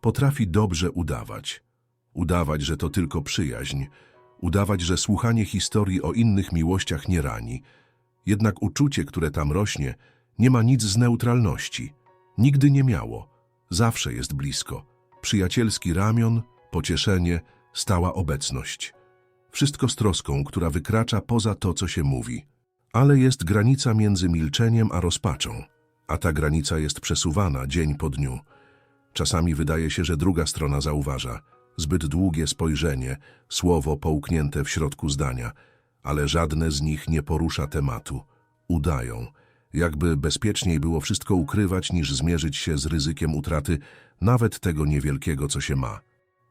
Potrafi dobrze udawać. Udawać, że to tylko przyjaźń. Udawać, że słuchanie historii o innych miłościach nie rani. Jednak uczucie, które tam rośnie, nie ma nic z neutralności. Nigdy nie miało. Zawsze jest blisko. Przyjacielski ramion, pocieszenie, stała obecność. Wszystko z troską, która wykracza poza to, co się mówi. Ale jest granica między milczeniem a rozpaczą. A ta granica jest przesuwana dzień po dniu. Czasami wydaje się, że druga strona zauważa. Zbyt długie spojrzenie, słowo połknięte w środku zdania, ale żadne z nich nie porusza tematu. Udają. Jakby bezpieczniej było wszystko ukrywać, niż zmierzyć się z ryzykiem utraty nawet tego niewielkiego, co się ma.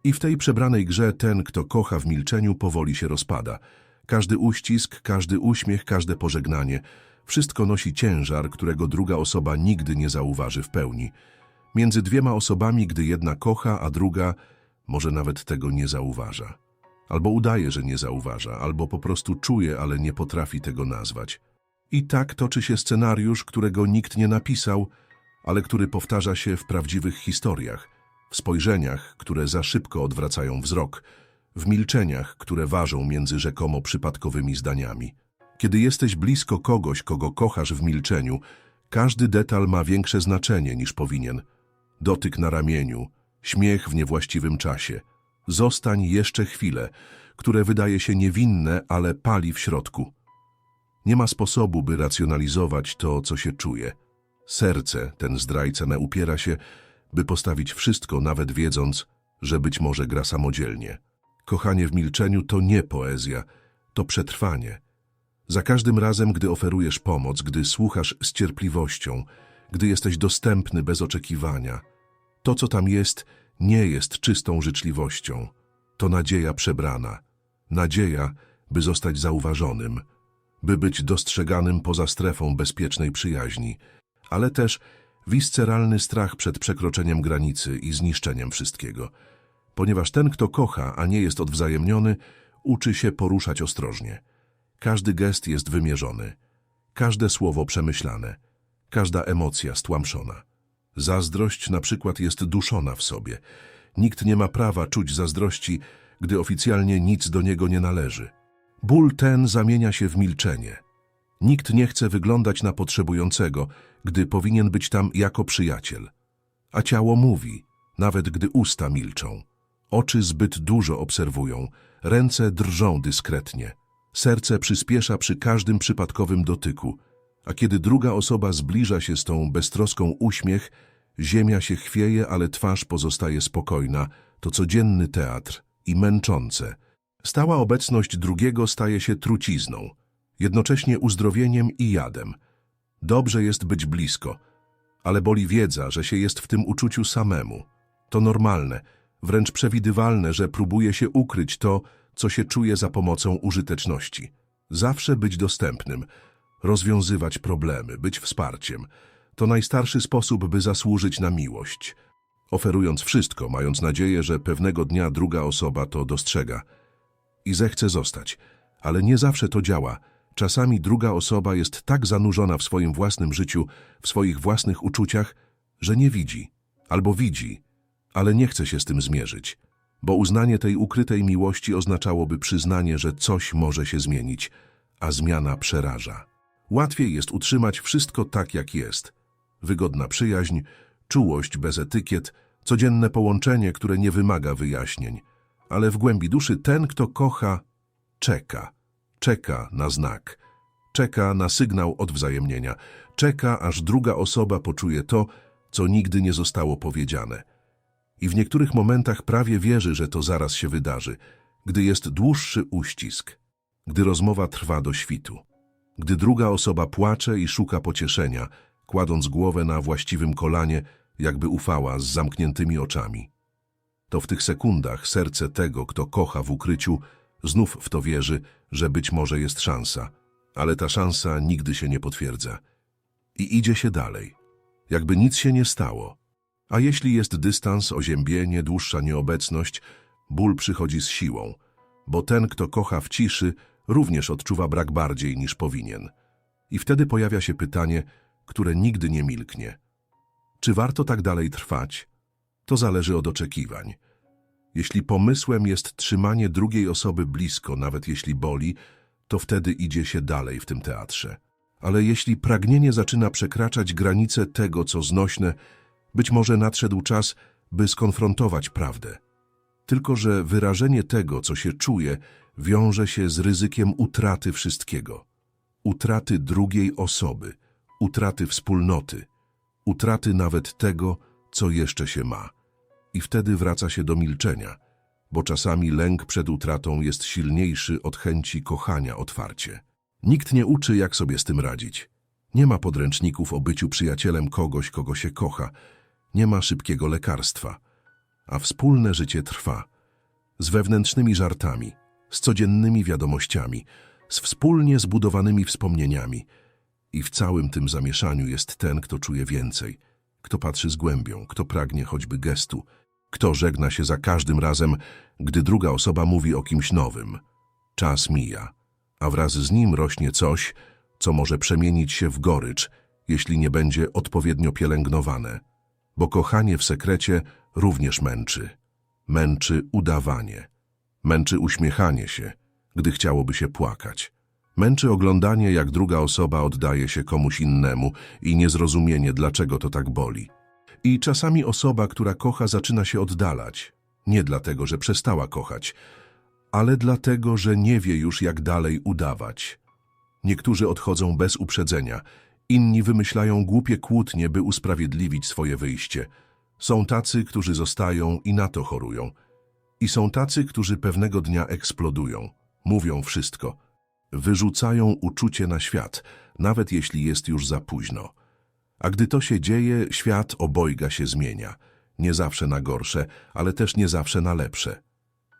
I w tej przebranej grze ten, kto kocha w milczeniu, powoli się rozpada. Każdy uścisk, każdy uśmiech, każde pożegnanie, wszystko nosi ciężar, którego druga osoba nigdy nie zauważy w pełni. Między dwiema osobami, gdy jedna kocha, a druga może nawet tego nie zauważa. Albo udaje, że nie zauważa, albo po prostu czuje, ale nie potrafi tego nazwać. I tak toczy się scenariusz, którego nikt nie napisał, ale który powtarza się w prawdziwych historiach, w spojrzeniach, które za szybko odwracają wzrok, w milczeniach, które ważą między rzekomo przypadkowymi zdaniami. Kiedy jesteś blisko kogoś, kogo kochasz w milczeniu, każdy detal ma większe znaczenie niż powinien. Dotyk na ramieniu, śmiech w niewłaściwym czasie. Zostań jeszcze chwilę, które wydaje się niewinne, ale pali w środku. Nie ma sposobu, by racjonalizować to, co się czuje. Serce, ten zdrajca, upiera się, by postawić wszystko, nawet wiedząc, że być może gra samodzielnie. Kochanie w milczeniu to nie poezja, to przetrwanie. Za każdym razem, gdy oferujesz pomoc, gdy słuchasz z cierpliwością, gdy jesteś dostępny bez oczekiwania, to, co tam jest, nie jest czystą życzliwością. To nadzieja przebrana. Nadzieja, by zostać zauważonym, by być dostrzeganym poza strefą bezpiecznej przyjaźni, ale też visceralny strach przed przekroczeniem granicy i zniszczeniem wszystkiego. Ponieważ ten, kto kocha, a nie jest odwzajemniony, uczy się poruszać ostrożnie. Każdy gest jest wymierzony, każde słowo przemyślane, każda emocja stłamszona. Zazdrość na przykład jest duszona w sobie. Nikt nie ma prawa czuć zazdrości, gdy oficjalnie nic do niego nie należy. Ból ten zamienia się w milczenie. Nikt nie chce wyglądać na potrzebującego, gdy powinien być tam jako przyjaciel. A ciało mówi, nawet gdy usta milczą. Oczy zbyt dużo obserwują, ręce drżą dyskretnie. Serce przyspiesza przy każdym przypadkowym dotyku, a kiedy druga osoba zbliża się z tą beztroską uśmiech, ziemia się chwieje, ale twarz pozostaje spokojna. To codzienny teatr i męczące. Stała obecność drugiego staje się trucizną, jednocześnie uzdrowieniem i jadem. Dobrze jest być blisko, ale boli wiedza, że się jest w tym uczuciu samemu. To normalne, wręcz przewidywalne, że próbuje się ukryć to, co się czuje za pomocą użyteczności. Zawsze być dostępnym, rozwiązywać problemy, być wsparciem. To najstarszy sposób, by zasłużyć na miłość. Oferując wszystko, mając nadzieję, że pewnego dnia druga osoba to dostrzega i zechce zostać. Ale nie zawsze to działa. Czasami druga osoba jest tak zanurzona w swoim własnym życiu, w swoich własnych uczuciach, że nie widzi. Albo widzi, ale nie chce się z tym zmierzyć. Bo uznanie tej ukrytej miłości oznaczałoby przyznanie, że coś może się zmienić, a zmiana przeraża. Łatwiej jest utrzymać wszystko tak, jak jest. Wygodna przyjaźń, czułość bez etykiet, codzienne połączenie, które nie wymaga wyjaśnień. Ale w głębi duszy ten, kto kocha, czeka. Czeka na znak. Czeka na sygnał odwzajemnienia. Czeka, aż druga osoba poczuje to, co nigdy nie zostało powiedziane. I w niektórych momentach prawie wierzy, że to zaraz się wydarzy, gdy jest dłuższy uścisk, gdy rozmowa trwa do świtu, gdy druga osoba płacze i szuka pocieszenia, kładąc głowę na właściwym kolanie, jakby ufała z zamkniętymi oczami. To w tych sekundach serce tego, kto kocha w ukryciu, znów w to wierzy, że być może jest szansa, ale ta szansa nigdy się nie potwierdza. I idzie się dalej, jakby nic się nie stało. A jeśli jest dystans, oziębienie, dłuższa nieobecność, ból przychodzi z siłą, bo ten, kto kocha w ciszy, również odczuwa brak bardziej niż powinien. I wtedy pojawia się pytanie, które nigdy nie milknie. Czy warto tak dalej trwać? to zależy od oczekiwań. Jeśli pomysłem jest trzymanie drugiej osoby blisko, nawet jeśli boli, to wtedy idzie się dalej w tym teatrze. Ale jeśli pragnienie zaczyna przekraczać granice tego, co znośne, być może nadszedł czas, by skonfrontować prawdę. Tylko, że wyrażenie tego, co się czuje, wiąże się z ryzykiem utraty wszystkiego. Utraty drugiej osoby, utraty wspólnoty, utraty nawet tego, co jeszcze się ma. I wtedy wraca się do milczenia, bo czasami lęk przed utratą jest silniejszy od chęci kochania otwarcie. Nikt nie uczy, jak sobie z tym radzić. Nie ma podręczników o byciu przyjacielem kogoś, kogo się kocha. Nie ma szybkiego lekarstwa. A wspólne życie trwa. Z wewnętrznymi żartami, z codziennymi wiadomościami, z wspólnie zbudowanymi wspomnieniami. I w całym tym zamieszaniu jest ten, kto czuje więcej, kto patrzy z głębią, kto pragnie choćby gestu, kto żegna się za każdym razem, gdy druga osoba mówi o kimś nowym. Czas mija, a wraz z nim rośnie coś, co może przemienić się w gorycz, jeśli nie będzie odpowiednio pielęgnowane. Bo kochanie w sekrecie również męczy. Męczy udawanie. Męczy uśmiechanie się, gdy chciałoby się płakać. Męczy oglądanie, jak druga osoba oddaje się komuś innemu i niezrozumienie, dlaczego to tak boli. I czasami osoba, która kocha, zaczyna się oddalać. Nie dlatego, że przestała kochać, ale dlatego, że nie wie już, jak dalej udawać. Niektórzy odchodzą bez uprzedzenia, inni wymyślają głupie kłótnie, by usprawiedliwić swoje wyjście. Są tacy, którzy zostają i na to chorują. I są tacy, którzy pewnego dnia eksplodują, mówią wszystko, wyrzucają uczucie na świat, nawet jeśli jest już za późno. A gdy to się dzieje, świat obojga się zmienia. Nie zawsze na gorsze, ale też nie zawsze na lepsze.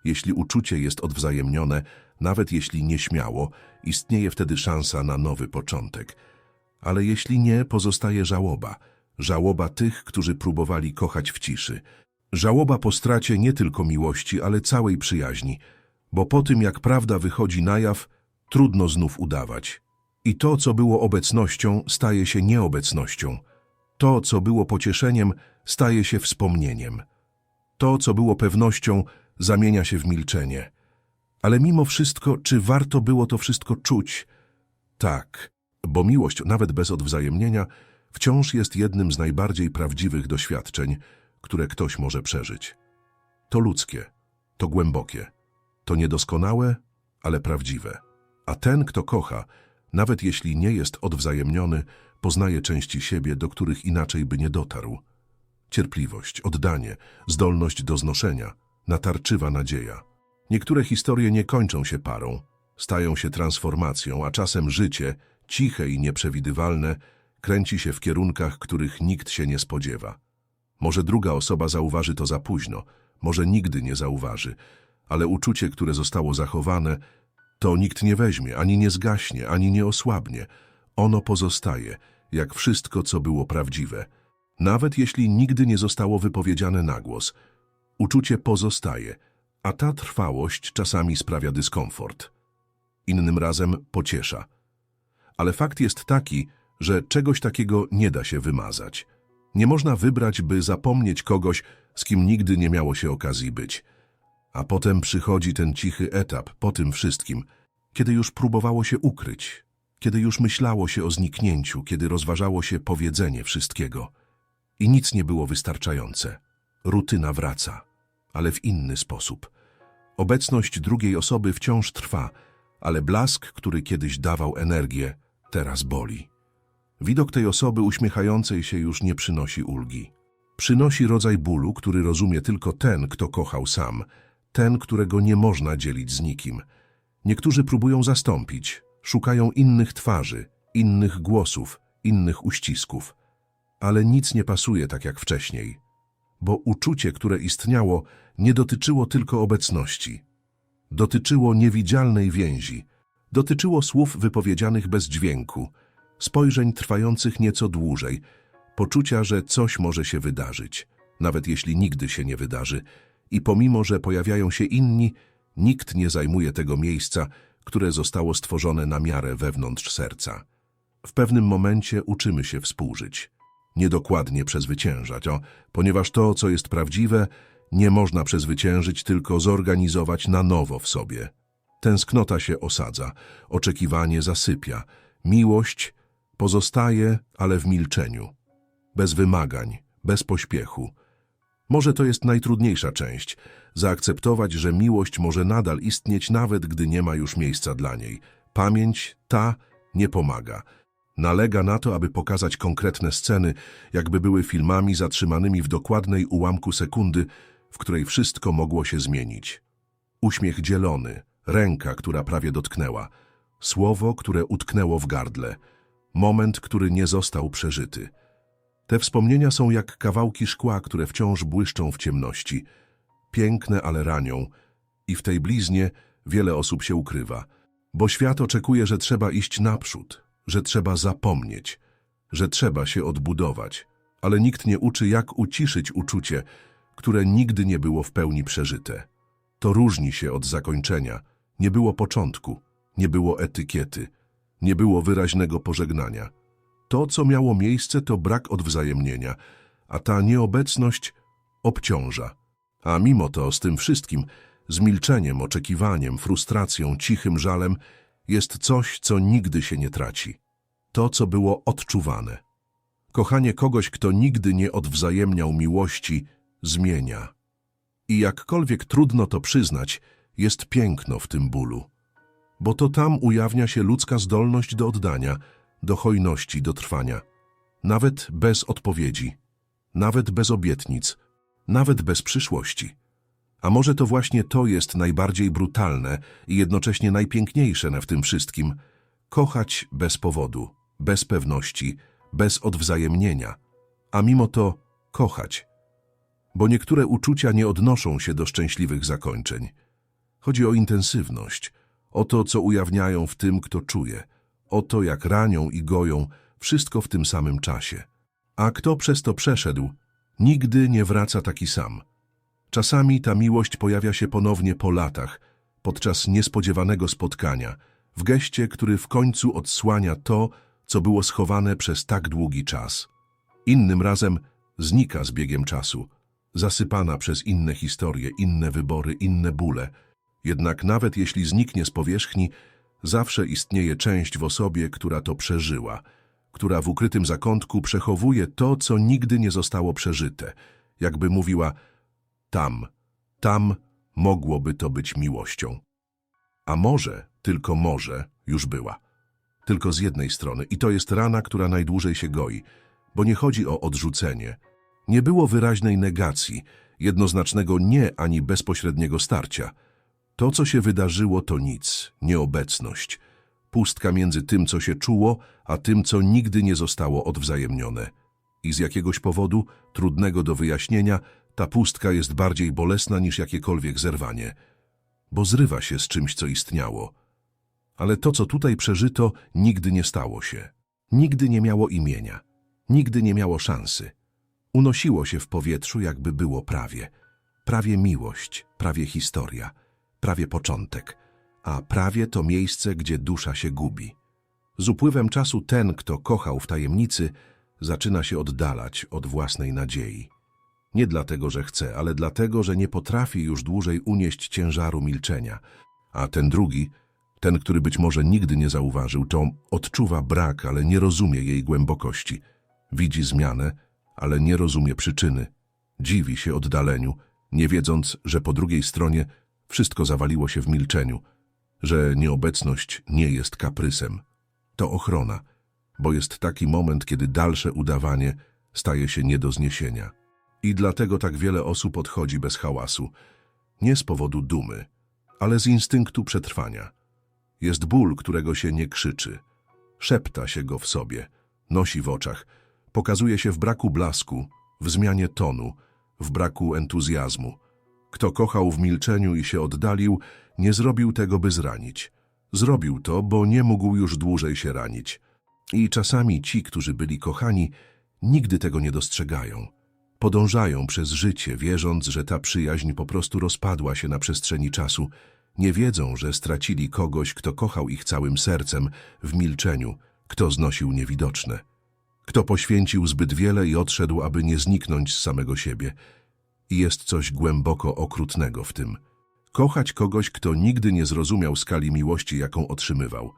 Jeśli uczucie jest odwzajemnione, nawet jeśli nieśmiało, istnieje wtedy szansa na nowy początek. Ale jeśli nie, pozostaje żałoba. Żałoba tych, którzy próbowali kochać w ciszy. Żałoba po stracie nie tylko miłości, ale całej przyjaźni. Bo po tym, jak prawda wychodzi na jaw, trudno znów udawać. I to, co było obecnością, staje się nieobecnością. To, co było pocieszeniem, staje się wspomnieniem. To, co było pewnością, zamienia się w milczenie. Ale mimo wszystko, czy warto było to wszystko czuć? Tak, bo miłość, nawet bez odwzajemnienia, wciąż jest jednym z najbardziej prawdziwych doświadczeń, które ktoś może przeżyć. To ludzkie, to głębokie, to niedoskonałe, ale prawdziwe. A ten, kto kocha, nawet jeśli nie jest odwzajemniony, poznaje części siebie, do których inaczej by nie dotarł. Cierpliwość, oddanie, zdolność do znoszenia, natarczywa nadzieja. Niektóre historie nie kończą się parą, stają się transformacją, a czasem życie, ciche i nieprzewidywalne, kręci się w kierunkach, których nikt się nie spodziewa. Może druga osoba zauważy to za późno, może nigdy nie zauważy, ale uczucie, które zostało zachowane, to nikt nie weźmie, ani nie zgaśnie, ani nie osłabnie. Ono pozostaje, jak wszystko, co było prawdziwe. Nawet jeśli nigdy nie zostało wypowiedziane na głos, uczucie pozostaje, a ta trwałość czasami sprawia dyskomfort. Innym razem pociesza. Ale fakt jest taki, że czegoś takiego nie da się wymazać. Nie można wybrać, by zapomnieć kogoś, z kim nigdy nie miało się okazji być. A potem przychodzi ten cichy etap po tym wszystkim, kiedy już próbowało się ukryć, kiedy już myślało się o zniknięciu, kiedy rozważało się powiedzenie wszystkiego. I nic nie było wystarczające. Rutyna wraca, ale w inny sposób. Obecność drugiej osoby wciąż trwa, ale blask, który kiedyś dawał energię, teraz boli. Widok tej osoby uśmiechającej się już nie przynosi ulgi. Przynosi rodzaj bólu, który rozumie tylko ten, kto kochał sam, ten, którego nie można dzielić z nikim. Niektórzy próbują zastąpić, szukają innych twarzy, innych głosów, innych uścisków. Ale nic nie pasuje tak jak wcześniej, bo uczucie, które istniało, nie dotyczyło tylko obecności. Dotyczyło niewidzialnej więzi, dotyczyło słów wypowiedzianych bez dźwięku, spojrzeń trwających nieco dłużej, poczucia, że coś może się wydarzyć, nawet jeśli nigdy się nie wydarzy, i pomimo, że pojawiają się inni, nikt nie zajmuje tego miejsca, które zostało stworzone na miarę wewnątrz serca. W pewnym momencie uczymy się współżyć. niedokładnie przezwyciężać, o, ponieważ to, co jest prawdziwe, nie można przezwyciężyć, tylko zorganizować na nowo w sobie. Tęsknota się osadza, oczekiwanie zasypia, miłość pozostaje, ale w milczeniu, bez wymagań, bez pośpiechu. Może to jest najtrudniejsza część zaakceptować, że miłość może nadal istnieć, nawet gdy nie ma już miejsca dla niej. Pamięć ta nie pomaga. Nalega na to, aby pokazać konkretne sceny, jakby były filmami zatrzymanymi w dokładnej ułamku sekundy, w której wszystko mogło się zmienić. Uśmiech dzielony, ręka, która prawie dotknęła, słowo, które utknęło w gardle, moment, który nie został przeżyty. Te wspomnienia są jak kawałki szkła, które wciąż błyszczą w ciemności. Piękne, ale ranią. I w tej bliznie wiele osób się ukrywa. Bo świat oczekuje, że trzeba iść naprzód, że trzeba zapomnieć, że trzeba się odbudować. Ale nikt nie uczy, jak uciszyć uczucie, które nigdy nie było w pełni przeżyte. To różni się od zakończenia. Nie było początku, nie było etykiety, nie było wyraźnego pożegnania. To, co miało miejsce, to brak odwzajemnienia, a ta nieobecność obciąża. A mimo to z tym wszystkim, z milczeniem, oczekiwaniem, frustracją, cichym żalem, jest coś, co nigdy się nie traci. To, co było odczuwane. Kochanie kogoś, kto nigdy nie odwzajemniał miłości, zmienia. I jakkolwiek trudno to przyznać, jest piękno w tym bólu. Bo to tam ujawnia się ludzka zdolność do oddania, do hojności, do trwania. Nawet bez odpowiedzi, nawet bez obietnic, nawet bez przyszłości. A może to właśnie to jest najbardziej brutalne i jednocześnie najpiękniejsze na w tym wszystkim kochać bez powodu, bez pewności, bez odwzajemnienia, a mimo to kochać. Bo niektóre uczucia nie odnoszą się do szczęśliwych zakończeń. Chodzi o intensywność, o to, co ujawniają w tym, kto czuje, o to, jak ranią i goją, wszystko w tym samym czasie. A kto przez to przeszedł, nigdy nie wraca taki sam. Czasami ta miłość pojawia się ponownie po latach, podczas niespodziewanego spotkania, w geście, który w końcu odsłania to, co było schowane przez tak długi czas. Innym razem znika z biegiem czasu, zasypana przez inne historie, inne wybory, inne bóle. Jednak nawet jeśli zniknie z powierzchni, zawsze istnieje część w osobie, która to przeżyła, która w ukrytym zakątku przechowuje to, co nigdy nie zostało przeżyte. Jakby mówiła, tam, tam mogłoby to być miłością. A może, tylko może, już była. Tylko z jednej strony. I to jest rana, która najdłużej się goi, bo nie chodzi o odrzucenie. Nie było wyraźnej negacji, jednoznacznego nie ani bezpośredniego starcia. To, co się wydarzyło, to nic, nieobecność. Pustka między tym, co się czuło, a tym, co nigdy nie zostało odwzajemnione. I z jakiegoś powodu, trudnego do wyjaśnienia, ta pustka jest bardziej bolesna niż jakiekolwiek zerwanie, bo zrywa się z czymś, co istniało. Ale to, co tutaj przeżyto, nigdy nie stało się. Nigdy nie miało imienia. Nigdy nie miało szansy. Unosiło się w powietrzu, jakby było prawie. Prawie miłość, prawie historia, prawie początek, a prawie to miejsce, gdzie dusza się gubi. Z upływem czasu ten, kto kochał w tajemnicy, zaczyna się oddalać od własnej nadziei. Nie dlatego, że chce, ale dlatego, że nie potrafi już dłużej unieść ciężaru milczenia. A ten drugi, ten, który być może nigdy nie zauważył, to odczuwa brak, ale nie rozumie jej głębokości. Widzi zmianę, ale nie rozumie przyczyny. Dziwi się oddaleniu, nie wiedząc, że po drugiej stronie wszystko zawaliło się w milczeniu, że nieobecność nie jest kaprysem. To ochrona, bo jest taki moment, kiedy dalsze udawanie staje się nie do zniesienia. I dlatego tak wiele osób odchodzi bez hałasu. Nie z powodu dumy, ale z instynktu przetrwania. Jest ból, którego się nie krzyczy. Szepta się go w sobie, nosi w oczach, pokazuje się w braku blasku, w zmianie tonu, w braku entuzjazmu. Kto kochał w milczeniu i się oddalił, nie zrobił tego, by zranić. Zrobił to, bo nie mógł już dłużej się ranić. I czasami ci, którzy byli kochani, nigdy tego nie dostrzegają. Podążają przez życie, wierząc, że ta przyjaźń po prostu rozpadła się na przestrzeni czasu. Nie wiedzą, że stracili kogoś, kto kochał ich całym sercem, w milczeniu, kto znosił niewidoczne. Kto poświęcił zbyt wiele i odszedł, aby nie zniknąć z samego siebie. I jest coś głęboko okrutnego w tym. Kochać kogoś, kto nigdy nie zrozumiał skali miłości, jaką otrzymywał.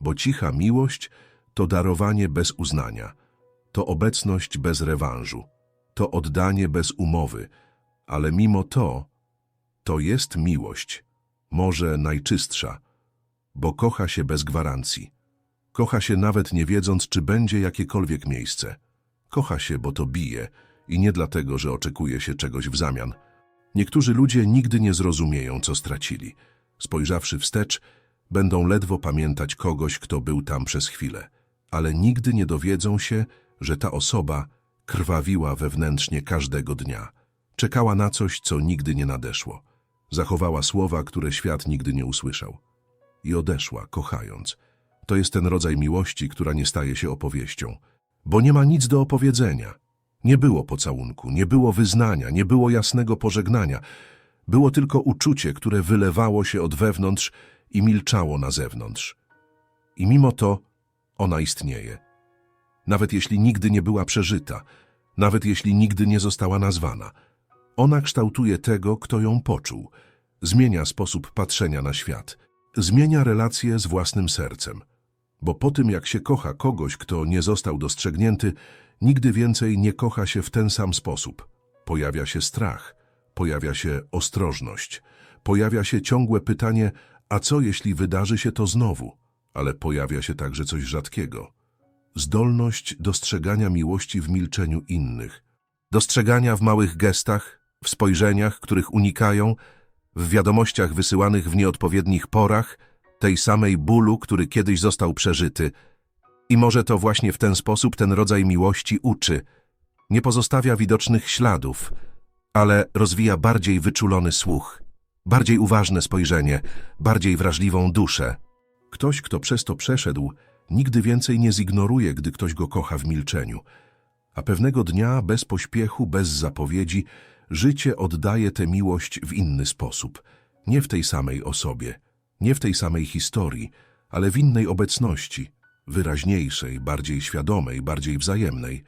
Bo cicha miłość to darowanie bez uznania, to obecność bez rewanżu, to oddanie bez umowy, ale mimo to, to jest miłość, może najczystsza, bo kocha się bez gwarancji. Kocha się nawet nie wiedząc, czy będzie jakiekolwiek miejsce. Kocha się, bo to bije i nie dlatego, że oczekuje się czegoś w zamian. Niektórzy ludzie nigdy nie zrozumieją, co stracili. Spojrzawszy wstecz, będą ledwo pamiętać kogoś, kto był tam przez chwilę, ale nigdy nie dowiedzą się, że ta osoba krwawiła wewnętrznie każdego dnia. Czekała na coś, co nigdy nie nadeszło. Zachowała słowa, które świat nigdy nie usłyszał. I odeszła, kochając. To jest ten rodzaj miłości, która nie staje się opowieścią. Bo nie ma nic do opowiedzenia. Nie było pocałunku, nie było wyznania, nie było jasnego pożegnania. Było tylko uczucie, które wylewało się od wewnątrz i milczało na zewnątrz. I mimo to ona istnieje. Nawet jeśli nigdy nie była przeżyta, nawet jeśli nigdy nie została nazwana. Ona kształtuje tego, kto ją poczuł. Zmienia sposób patrzenia na świat. Zmienia relacje z własnym sercem. Bo po tym, jak się kocha kogoś, kto nie został dostrzegnięty, nigdy więcej nie kocha się w ten sam sposób. Pojawia się strach, pojawia się ostrożność, pojawia się ciągłe pytanie, a co jeśli wydarzy się to znowu? Ale pojawia się także coś rzadkiego. Zdolność dostrzegania miłości w milczeniu innych. Dostrzegania w małych gestach, w spojrzeniach, których unikają, w wiadomościach wysyłanych w nieodpowiednich porach, tej samej bólu, który kiedyś został przeżyty. I może to właśnie w ten sposób ten rodzaj miłości uczy. Nie pozostawia widocznych śladów, ale rozwija bardziej wyczulony słuch, bardziej uważne spojrzenie, bardziej wrażliwą duszę. Ktoś, kto przez to przeszedł, nigdy więcej nie zignoruje, gdy ktoś go kocha w milczeniu. A pewnego dnia, bez pośpiechu, bez zapowiedzi, życie oddaje tę miłość w inny sposób. Nie w tej samej osobie, nie w tej samej historii, ale w innej obecności, wyraźniejszej, bardziej świadomej, bardziej wzajemnej.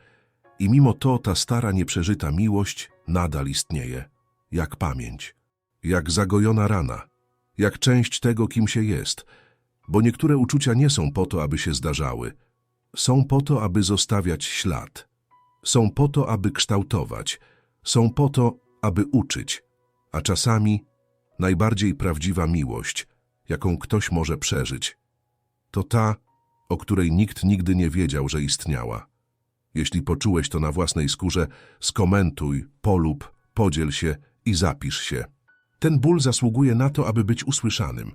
I mimo to ta stara, nieprzeżyta miłość nadal istnieje, jak pamięć, jak zagojona rana, jak część tego, kim się jest, bo niektóre uczucia nie są po to, aby się zdarzały. Są po to, aby zostawiać ślad. Są po to, aby kształtować. Są po to, aby uczyć. A czasami najbardziej prawdziwa miłość, jaką ktoś może przeżyć, to ta, o której nikt nigdy nie wiedział, że istniała. Jeśli poczułeś to na własnej skórze, skomentuj, polub, podziel się i zapisz się. Ten ból zasługuje na to, aby być usłyszanym.